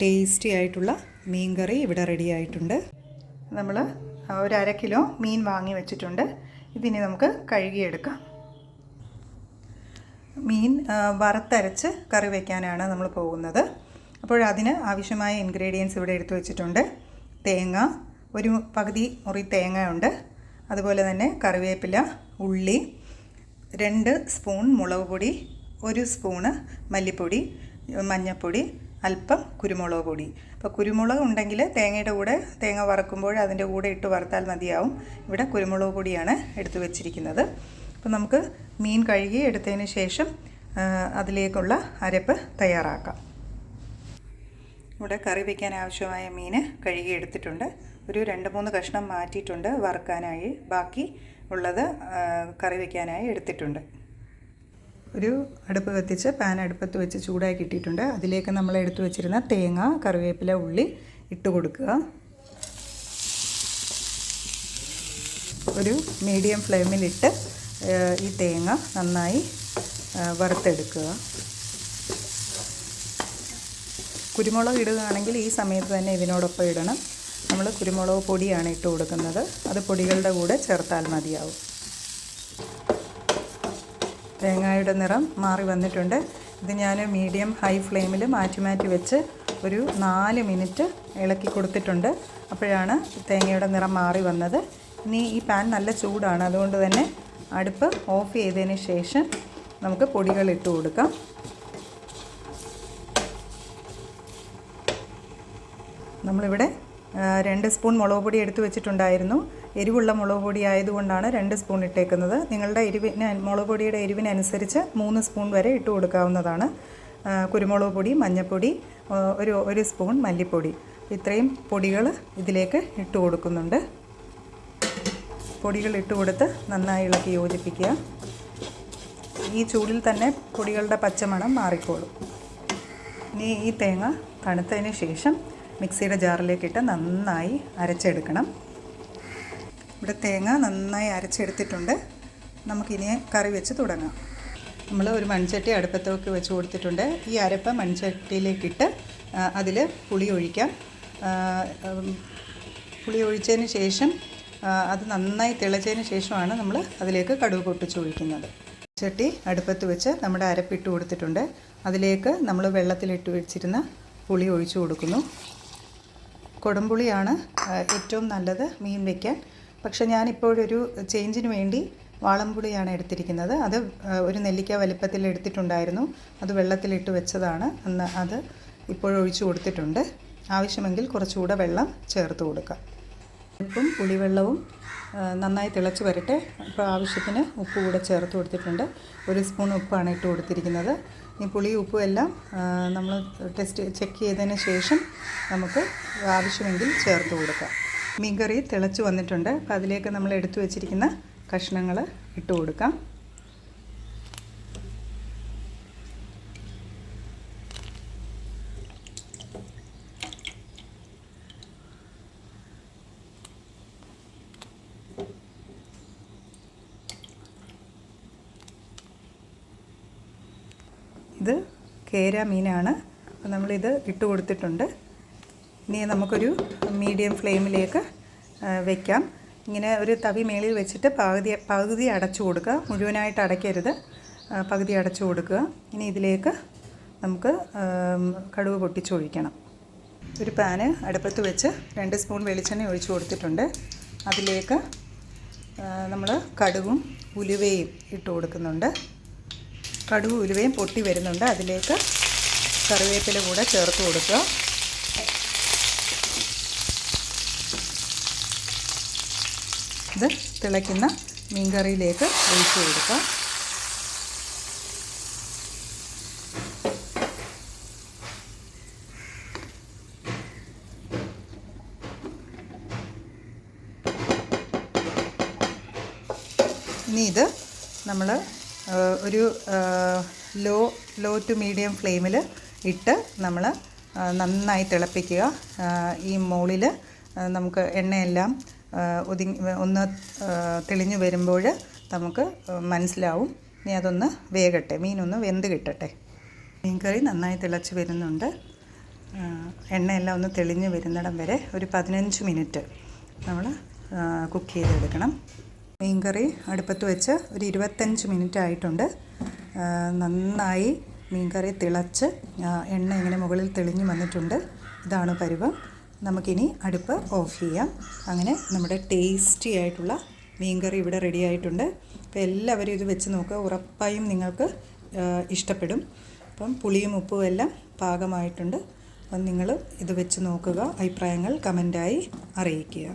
Tasty ആയിട്ടുള്ള മീൻ കറി ഇവിടെ ready ആയിട്ടുണ്ട്. നമ്മൾ ഒരു അര കിലോ മീൻ വാങ്ങി വെച്ചിട്ടുണ്ട്. ഇതിനെ നമുക്ക് കഴുകിയെടുക്കാം. മീൻ വറുത്തരച്ച് കറി വയ്ക്കാനാണ് നമ്മൾ പോകുന്നത്. അപ്പോൾ അതിന് ആവശ്യമായ ഇൻഗ്രീഡിയൻസ് ഇവിടെ എടുത്തു വെച്ചിട്ടുണ്ട്. തേങ്ങ ഒരു പകുതി മുറി തേങ്ങ ഉണ്ട് അതുപോലെ തന്നെ കറിവേപ്പില ഉള്ളി രണ്ട് സ്പൂൺ മുളക് പൊടി ഒരു സ്പൂണ് മല്ലിപ്പൊടി മഞ്ഞൾപ്പൊടി അല്പം കുരുമുളക് പൊടി. അപ്പോൾ കുരുമുളക് ഉണ്ടെങ്കിൽ തേങ്ങയുടെ കൂടെ തേങ്ങ വറക്കുമ്പോൾ അതിന്റെ കൂടെ ഇട്ട് വറുത്താൽ മതിയാവും. ഇവിടെ കുരുമുളക് പൊടിയാണ് എടുത്തു വെച്ചിരിക്കുന്നത്. അപ്പോൾ നമുക്ക് മീൻ കഴുകി എടുത്തതിന് ശേഷം അതിലേക്കുള്ള അരപ്പ് തയ്യാറാക്കാം. ഇവിടെ കറി വയ്ക്കാൻ ആവശ്യമായ മീൻ കഴുകി എടുത്തിട്ടുണ്ട്. ഒരു രണ്ട് മൂന്ന് കഷ്ണം മാറ്റിയിട്ടുണ്ട് വറുക്കാനായി. ബാക്കി ഉള്ളത് കറി വയ്ക്കാനായി എടുത്തിട്ടുണ്ട്. ഒരു അടുപ്പ് കത്തിച്ച് പാൻ അടുപ്പത്ത് വെച്ച് ചൂടാക്കി ഇട്ടിട്ടുണ്ട് അതിലേക്ക് നമ്മൾ എടുത്തു വെച്ചിരുന്ന തേങ്ങ കറിവേപ്പില ഉള്ളി ഇട്ട് കൊടുക്കുക. ഒരു മീഡിയം ഫ്ലെയിമിലിട്ട് ഈ തേങ്ങ നന്നായി വറുത്തെടുക്കുക. കുരുമുളക് ഇടുകയാണെങ്കിൽ ഈ സമയത്ത് തന്നെ ഇതിനോടൊപ്പം ഇടണം. നമ്മൾ കുരുമുളക് പൊടിയാണ് ഇട്ട് കൊടുക്കുന്നത്. അത് പൊടികളുടെ കൂടെ ചേർത്താൽ മതിയാവും. തേങ്ങയുടെ നിറം മാറി വന്നിട്ടുണ്ട്. ഇത് ഞാൻ മീഡിയം ഹൈ ഫ്ലെയിമിൽ മാറ്റി മാറ്റി വെച്ച് ഒരു നാല് മിനിറ്റ് ഇളക്കി കൊടുത്തിട്ടുണ്ട്. അപ്പോഴാണ് തേങ്ങയുടെ നിറം മാറി വന്നത്. ഇനി ഈ പാൻ നല്ല ചൂടാണ്. അതുകൊണ്ട് തന്നെ അടുപ്പ് ഓഫ് ചെയ്തതിന് ശേഷം നമുക്ക് പൊടികൾ ഇട്ട് കൊടുക്കാം. നമ്മളിവിടെ രണ്ട് സ്പൂൺ മുളക് പൊടി എടുത്തു വെച്ചിട്ടുണ്ടായിരുന്നു. എരിവുള്ള മുളക് പൊടി ആയതുകൊണ്ടാണ് രണ്ട് സ്പൂൺ ഇട്ടേക്കുന്നത്. നിങ്ങളുടെ എരിവിന് മുളക് പൊടിയുടെ എരിവിനനുസരിച്ച് മൂന്ന് സ്പൂൺ വരെ ഇട്ട് കൊടുക്കാവുന്നതാണ്. കുരുമുളക് പൊടി മഞ്ഞൾപ്പൊടി ഒരു ഒരു സ്പൂൺ മല്ലിപ്പൊടി. ഇത്രയും പൊടികൾ ഇതിലേക്ക് ഇട്ട് കൊടുക്കുന്നുണ്ട്. പൊടികൾ ഇട്ട് കൊടുത്ത് നന്നായി ഇളക്കി യോജിപ്പിക്കുക. ഈ ചൂടിൽ തന്നെ പൊടികളുടെ പച്ചമണം മാറിക്കോളും. ഇനി ഈ തേങ്ങ തണുത്തതിന് ശേഷം മിക്സിയുടെ ജാറിലേക്കിട്ട് നന്നായി അരച്ചെടുക്കണം. ഇവിടെ തേങ്ങ നന്നായി അരച്ചെടുത്തിട്ടുണ്ട്. നമുക്കിനി കറി വെച്ച് തുടങ്ങാം. നമ്മൾ ഒരു മൺചട്ടി അടുപ്പത്തൊക്കെ വെച്ച് കൊടുത്തിട്ടുണ്ട്. ഈ അരപ്പ് മൺചട്ടിയിലേക്കിട്ട് അതിൽ പുളി ഒഴിക്കാം. പുളി ഒഴിച്ചതിന് ശേഷം അത് നന്നായി തിളച്ചതിന് ശേഷമാണ് നമ്മൾ അതിലേക്ക് കടുക് പൊട്ടിച്ച് ഒഴിക്കുന്നത്. ചട്ടി അടുപ്പത്ത് വെച്ച് നമ്മുടെ അരപ്പിട്ട് കൊടുത്തിട്ടുണ്ട്. അതിലേക്ക് നമ്മൾ വെള്ളത്തിലിട്ട് വെച്ചിരുന്ന പുളി ഒഴിച്ചു കൊടുക്കുന്നു. കുടംപുളിയാണ് ഏറ്റവും നല്ലത് മീൻ വയ്ക്കാൻ പക്ഷേ ഞാനിപ്പോഴൊരു ചേഞ്ചിന് വേണ്ടി വാളംപുളിയാണ് എടുത്തിരിക്കുന്നത്. അത് ഒരു നെല്ലിക്ക വലിപ്പത്തിൽ എടുത്തിട്ടുണ്ടായിരുന്നു. അത് വെള്ളത്തിലിട്ട് വെച്ചതാണ്. അന്ന് അത് ഇപ്പോഴൊഴിച്ചു കൊടുത്തിട്ടുണ്ട്. ആവശ്യമെങ്കിൽ കുറച്ചുകൂടെ വെള്ളം ചേർത്ത് കൊടുക്കാം. ഉപ്പും പുളിവെള്ളവും നന്നായി തിളച്ച് വരട്ടെ. അപ്പോൾ ആവശ്യത്തിന് ഉപ്പ് കൂടെ ചേർത്ത് കൊടുത്തിട്ടുണ്ട്. ഒരു സ്പൂൺ ഉപ്പാണ് ഇട്ട് കൊടുത്തിരിക്കുന്നത്. ഈ പുളി ഉപ്പും എല്ലാം നമ്മൾ ടെസ്റ്റ് ചെക്ക് ചെയ്തതിന് ശേഷം നമുക്ക് ആവശ്യമെങ്കിൽ ചേർത്ത് കൊടുക്കാം. മീൻകറി തിളച്ച് വന്നിട്ടുണ്ട്. അപ്പോൾ അതിലേക്ക് നമ്മൾ എടുത്തു വച്ചിരിക്കുന്ന കഷ്ണങ്ങൾ ഇട്ട് കൊടുക്കാം. ഇത് കേര മീനാണ്. അപ്പോൾ നമ്മളിത് ഇട്ട് കൊടുത്തിട്ടുണ്ട്. ഇനി നമുക്കൊരു മീഡിയം ഫ്ലെയിമിലേക്ക് വയ്ക്കാം ഇങ്ങനെ ഒരു തവി മേളിൽ വെച്ചിട്ട് പകുതി പകുതി അടച്ചു കൊടുക്കുക. മുഴുവനായിട്ട് അടയ്ക്കരുത്. പകുതി അടച്ചു കൊടുക്കുക. ഇനി ഇതിലേക്ക് നമുക്ക് കടുവ് പൊട്ടിച്ചൊഴിക്കണം. ഒരു പാന് അടുപ്പത്ത് വെച്ച് രണ്ട് സ്പൂൺ വെളിച്ചെണ്ണ ഒഴിച്ച് കൊടുത്തിട്ടുണ്ട്. അതിലേക്ക് നമ്മൾ കടുവും ഉലുവയും ഇട്ട് കൊടുക്കുന്നുണ്ട്. കടുക് ഉലുവയും പൊട്ടി വരുന്നുണ്ട്. അതിലേക്ക് കറിവേപ്പില കൂടെ ചേർത്ത് കൊടുക്കുക. ഇത് തിളയ്ക്കുന്ന മീൻകറിയിലേക്ക് ഒഴിച്ചു കൊടുക്കുക. ഇനി ഇത് നമ്മൾ ഒരു ലോ ലോ ടു മീഡിയം ഫ്ലെയിമിൽ ഇട്ട് നമ്മൾ നന്നായി തിളപ്പിക്കുക. ഈ മുകളിൽ നമുക്ക് എണ്ണയെല്ലാം ഒതുങ്ങി ഒന്ന് തെളിഞ്ഞു വരുമ്പോൾ നമുക്ക് മനസ്സിലാവും. ഇനി അതൊന്ന് വേകട്ടെ. മീനൊന്ന് വെന്ത് കിട്ടട്ടെ. മീൻ കറി നന്നായി തിളച്ച് വരുന്നുണ്ട്. എണ്ണയെല്ലാം ഒന്ന് തെളിഞ്ഞ് വരുന്നിടം വരെ ഒരു പതിനഞ്ച് മിനിറ്റ് നമ്മൾ കുക്ക് ചെയ്തെടുക്കണം. മീൻകറി അടുപ്പത്ത് വെച്ച് ഒരു ഇരുപത്തഞ്ച് മിനിറ്റ് ആയിട്ടുണ്ട്. നന്നായി മീൻകറി തിളച്ച് എണ്ണ ഇങ്ങനെ മുകളിൽ തെളിഞ്ഞു വന്നിട്ടുണ്ട്. ഇതാണ് പരുവം. നമുക്കിനി അടുപ്പ് ഓഫ് ചെയ്യാം. അങ്ങനെ നമ്മുടെ ടേസ്റ്റി ആയിട്ടുള്ള മീൻകറി ഇവിടെ റെഡി ആയിട്ടുണ്ട്. അപ്പോൾ എല്ലാവരും ഇത് വെച്ച് നോക്കുക ഉറപ്പായും നിങ്ങൾക്ക് ഇഷ്ടപ്പെടും. അപ്പം പുളിയും ഉപ്പും എല്ലാം പാകമായിട്ടുണ്ട്. അപ്പം നിങ്ങൾ ഇത് വെച്ച് നോക്കുക അഭിപ്രായങ്ങൾ കമന്റായി അറിയിക്കുക.